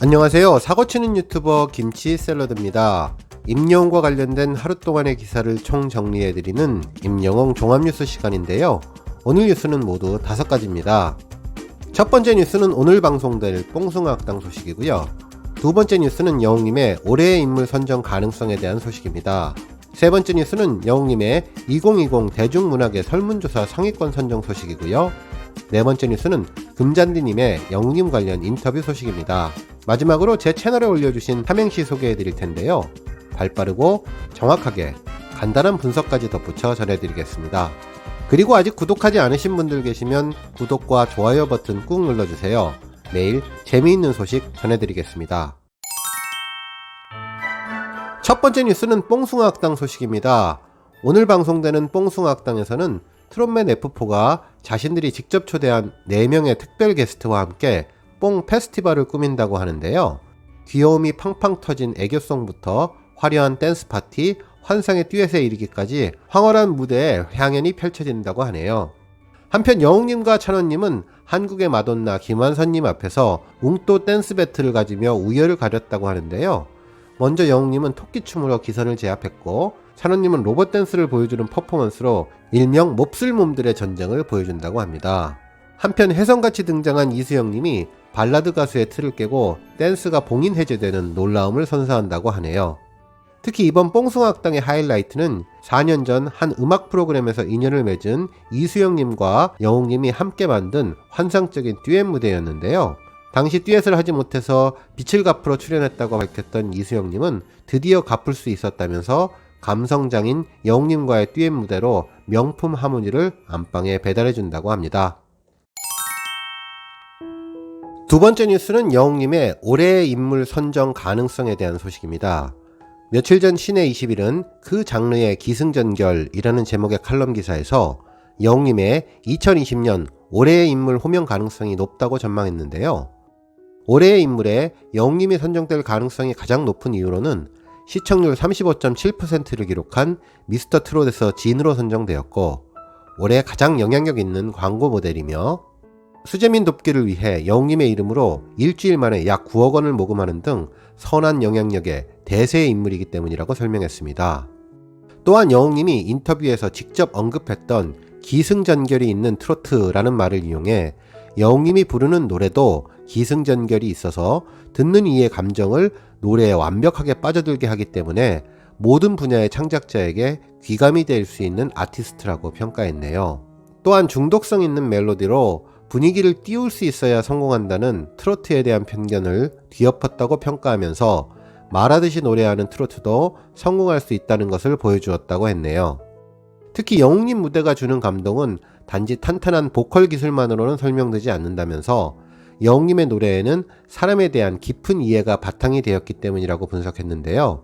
안녕하세요. 사고치는 유튜버 김치 샐러드입니다. 임영웅과 관련된 하루 동안의 기사를 총 정리해드리는 임영웅 종합뉴스 시간인데요. 오늘 뉴스는 모두 다섯 가지입니다. 첫 번째 뉴스는 오늘 방송될 뽕숭아학당 소식이고요. 두 번째 뉴스는 영웅님의 올해의 인물 선정 가능성에 대한 소식입니다. 세 번째 뉴스는 영웅님의 2020 대중문학의 설문조사 상위권 선정 소식이고요. 네 번째 뉴스는 금잔디님의 영웅님 관련 인터뷰 소식입니다. 마지막으로 제 채널에 올려주신 삼행시 소개해 드릴 텐데요. 발 빠르고 정확하게 간단한 분석까지 덧붙여 전해드리겠습니다. 그리고 아직 구독하지 않으신 분들 계시면 구독과 좋아요 버튼 꾹 눌러주세요. 매일 재미있는 소식 전해드리겠습니다. 첫 번째 뉴스는 뽕숭아학당 소식입니다. 오늘 방송되는 뽕숭아학당에서는 트롯맨 F4가 자신들이 직접 초대한 4명의 특별 게스트와 함께 뽕 페스티벌을 꾸민다고 하는데요. 귀여움이 팡팡 터진 애교송부터 화려한 댄스 파티, 환상의 듀엣에 이르기까지 황홀한 무대에 향연이 펼쳐진다고 하네요. 한편 영웅님과 찬원님은 한국의 마돈나 김완선님 앞에서 웅또 댄스 배틀을 가지며 우열을 가렸다고 하는데요. 먼저 영웅님은 토끼춤으로 기선을 제압했고 찬원님은 로봇 댄스를 보여주는 퍼포먼스로 일명 몹쓸 몸들의 전쟁을 보여준다고 합니다. 한편 혜성같이 등장한 이수영님이 발라드 가수의 틀을 깨고 댄스가 봉인 해제되는 놀라움을 선사한다고 하네요. 특히 이번 뽕숭아학당의 하이라이트는 4년 전 한 음악 프로그램에서 인연을 맺은 이수영님과 영웅님이 함께 만든 환상적인 듀엣 무대였는데요. 당시 듀엣을 하지 못해서 빛을 갚으러 출연했다고 밝혔던 이수영님은 드디어 갚을 수 있었다면서 감성장인 영웅님과의 듀엣 무대로 명품 하모니를 안방에 배달해준다고 합니다. 두 번째 뉴스는 영웅님의 올해의 인물 선정 가능성에 대한 소식입니다. 며칠 전 시내 21은 그 장르의 기승전결이라는 제목의 칼럼 기사에서 영웅님의 2020년 올해의 인물 호명 가능성이 높다고 전망했는데요. 올해의 인물에 영웅님이 선정될 가능성이 가장 높은 이유로는 시청률 35.7%를 기록한 미스터 트롯에서 진으로 선정되었고 올해 가장 영향력 있는 광고 모델이며 수재민 돕기를 위해 영웅님의 이름으로 일주일 만에 약 9억 원을 모금하는 등 선한 영향력의 대세의 인물이기 때문이라고 설명했습니다. 또한 영웅님이 인터뷰에서 직접 언급했던 기승전결이 있는 트로트라는 말을 이용해 영웅님이 부르는 노래도 기승전결이 있어서 듣는 이의 감정을 노래에 완벽하게 빠져들게 하기 때문에 모든 분야의 창작자에게 귀감이 될 수 있는 아티스트라고 평가했네요. 또한 중독성 있는 멜로디로 분위기를 띄울 수 있어야 성공한다는 트로트에 대한 편견을 뒤엎었다고 평가하면서 말하듯이 노래하는 트로트도 성공할 수 있다는 것을 보여주었다고 했네요. 특히 영웅님 무대가 주는 감동은 단지 탄탄한 보컬 기술만으로는 설명되지 않는다면서 영웅님의 노래에는 사람에 대한 깊은 이해가 바탕이 되었기 때문이라고 분석했는데요.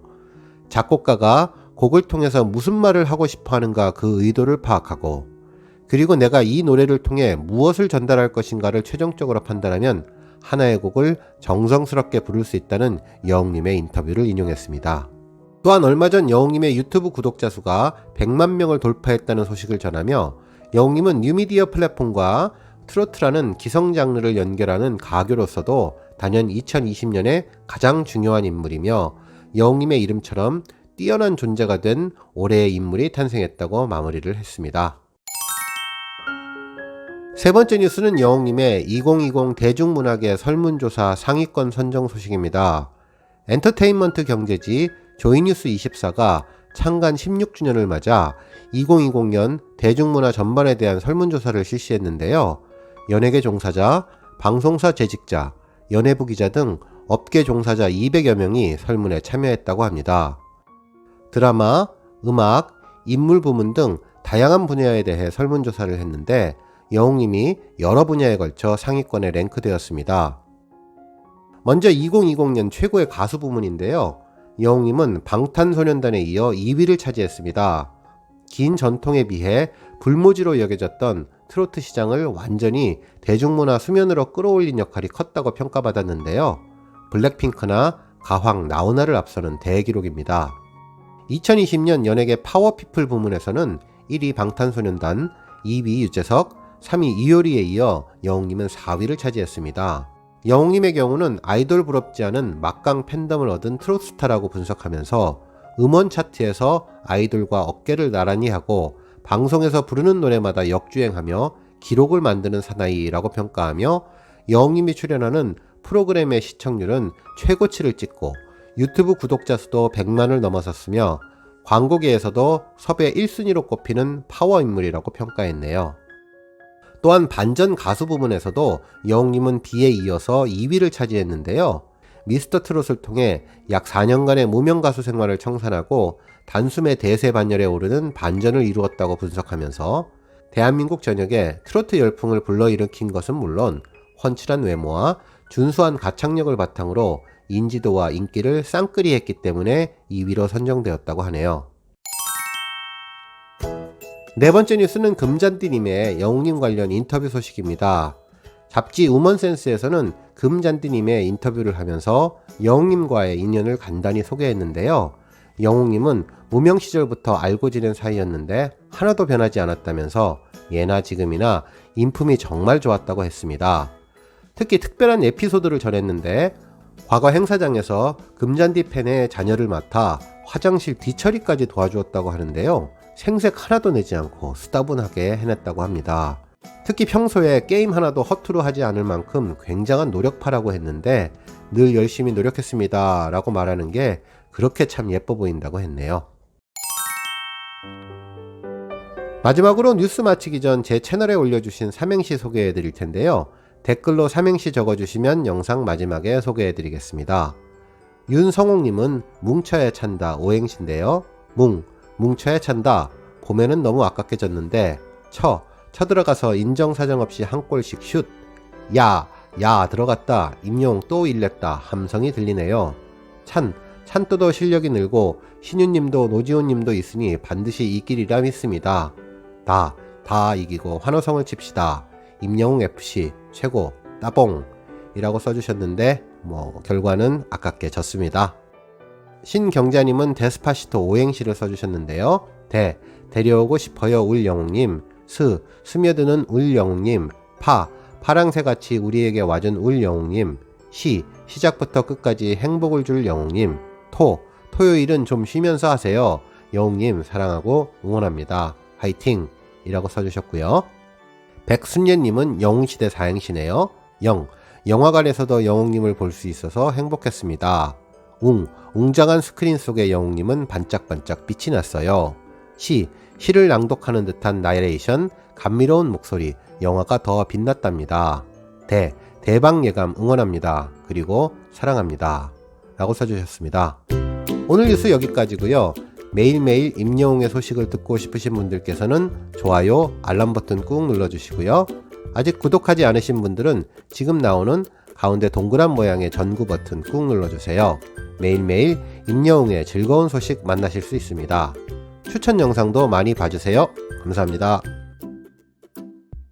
작곡가가 곡을 통해서 무슨 말을 하고 싶어 하는가 그 의도를 파악하고 그리고 내가 이 노래를 통해 무엇을 전달할 것인가를 최종적으로 판단하면 하나의 곡을 정성스럽게 부를 수 있다는 여웅님의 인터뷰를 인용했습니다. 또한 얼마 전 여웅님의 유튜브 구독자 수가 100만 명을 돌파했다는 소식을 전하며 여웅님은 뉴미디어 플랫폼과 트로트라는 기성 장르를 연결하는 가교로서도 단연 2020년에 가장 중요한 인물이며 여웅님의 이름처럼 뛰어난 존재가 된 올해의 인물이 탄생했다고 마무리를 했습니다. 세 번째 뉴스는 여웅님의 2020 대중문학의 설문조사 상위권 선정 소식입니다. 엔터테인먼트 경제지 조이뉴스 24가 창간 16주년을 맞아 2020년 대중문화 전반에 대한 설문조사를 실시했는데요. 연예계 종사자, 방송사 재직자, 연예부 기자 등 업계 종사자 200여 명이 설문에 참여했다고 합니다. 드라마, 음악, 인물 부문 등 다양한 분야에 대해 설문조사를 했는데 영웅님이 여러 분야에 걸쳐 상위권에 랭크되었습니다. 먼저 2020년 최고의 가수 부문인데요. 영웅님은 방탄소년단에 이어 2위를 차지했습니다. 긴 전통에 비해 불모지로 여겨졌던 트로트 시장을 완전히 대중문화 수면으로 끌어올린 역할이 컸다고 평가받았는데요. 블랙핑크나 가황, 나훈아를 앞서는 대기록입니다. 2020년 연예계 파워피플 부문에서는 1위 방탄소년단, 2위 유재석, 3위 이효리에 이어 영웅님은 4위를 차지했습니다. 영웅님의 경우는 아이돌 부럽지 않은 막강 팬덤을 얻은 트로트스타라고 분석하면서 음원 차트에서 아이돌과 어깨를 나란히 하고 방송에서 부르는 노래마다 역주행하며 기록을 만드는 사나이라고 평가하며 영웅님이 출연하는 프로그램의 시청률은 최고치를 찍고 유튜브 구독자 수도 100만을 넘어섰으며 광고계에서도 섭외 1순위로 꼽히는 파워 인물이라고 평가했네요. 또한 반전 가수 부문에서도 영웅님은 비에 이어서 2위를 차지했는데요. 미스터 트롯을 통해 약 4년간의 무명 가수 생활을 청산하고 단숨에 대세 반열에 오르는 반전을 이루었다고 분석하면서 대한민국 전역에 트로트 열풍을 불러일으킨 것은 물론 훤칠한 외모와 준수한 가창력을 바탕으로 인지도와 인기를 쌍끌이했기 때문에 2위로 선정되었다고 하네요. 네 번째 뉴스는 금잔디님의 영웅님 관련 인터뷰 소식입니다. 잡지 우먼센스에서는 금잔디님의 인터뷰를 하면서 영웅님과의 인연을 간단히 소개했는데요. 영웅님은 무명 시절부터 알고 지낸 사이였는데 하나도 변하지 않았다면서 예나 지금이나 인품이 정말 좋았다고 했습니다. 특히 특별한 에피소드를 전했는데 과거 행사장에서 금잔디 팬의 자녀를 맡아 화장실 뒤처리까지 도와주었다고 하는데요. 생색 하나도 내지 않고 스타분하게 해냈다고 합니다. 특히 평소에 게임 하나도 허투루 하지 않을 만큼 굉장한 노력파라고 했는데 늘 열심히 노력했습니다. 라고 말하는 게 그렇게 참 예뻐 보인다고 했네요. 마지막으로 뉴스 마치기 전 제 채널에 올려주신 삼행시 소개해 드릴 텐데요. 댓글로 삼행시 적어주시면 영상 마지막에 소개해 드리겠습니다. 윤성옥님은 뭉쳐야 찬다 오행시인데요. 뭉, 뭉쳐야 찬다. 봄에는 너무 아깝게 졌는데 쳐, 쳐들어가서 인정사정 없이 한 골씩 슛. 야, 야 들어갔다. 임용 또 일렸다. 함성이 들리네요. 찬, 찬또도 실력이 늘고 신유님도 노지호님도 있으니 반드시 이길이라 믿습니다. 다, 다 이기고 환호성을 칩시다. 임영웅 FC 최고 따봉 이라고 써주셨는데 뭐 결과는 아깝게 졌습니다. 신경자님은 데스파시토 오행시를 써주셨는데요. 대, 데려오고 싶어요 울 영웅님 스, 스며드는 울영웅님 파, 파랑새같이 우리에게 와준 울영웅님 시, 시작부터 끝까지 행복을 줄 영웅님 토, 토요일은 좀 쉬면서 하세요. 영웅님 사랑하고 응원합니다. 화이팅! 이라고 써주셨고요. 백순예님은 영웅시대 사행시네요. 영, 영화관에서도 영웅님을 볼 수 있어서 행복했습니다. 웅, 웅장한 스크린 속의 영웅님은 반짝반짝 빛이 났어요. 시, 시를 낭독하는 듯한 나레이션, 감미로운 목소리, 영화가 더 빛났답니다. 대, 대박 예감 응원합니다. 그리고 사랑합니다. 라고 써주셨습니다. 오늘 뉴스 여기까지고요. 매일매일 임영웅의 소식을 듣고 싶으신 분들께서는 좋아요, 알람 버튼 꾹 눌러주시고요. 아직 구독하지 않으신 분들은 지금 나오는 가운데 동그란 모양의 전구 버튼 꾹 눌러주세요. 매일매일 임영웅의 즐거운 소식 만나실 수 있습니다. 추천 영상도 많이 봐주세요. 감사합니다.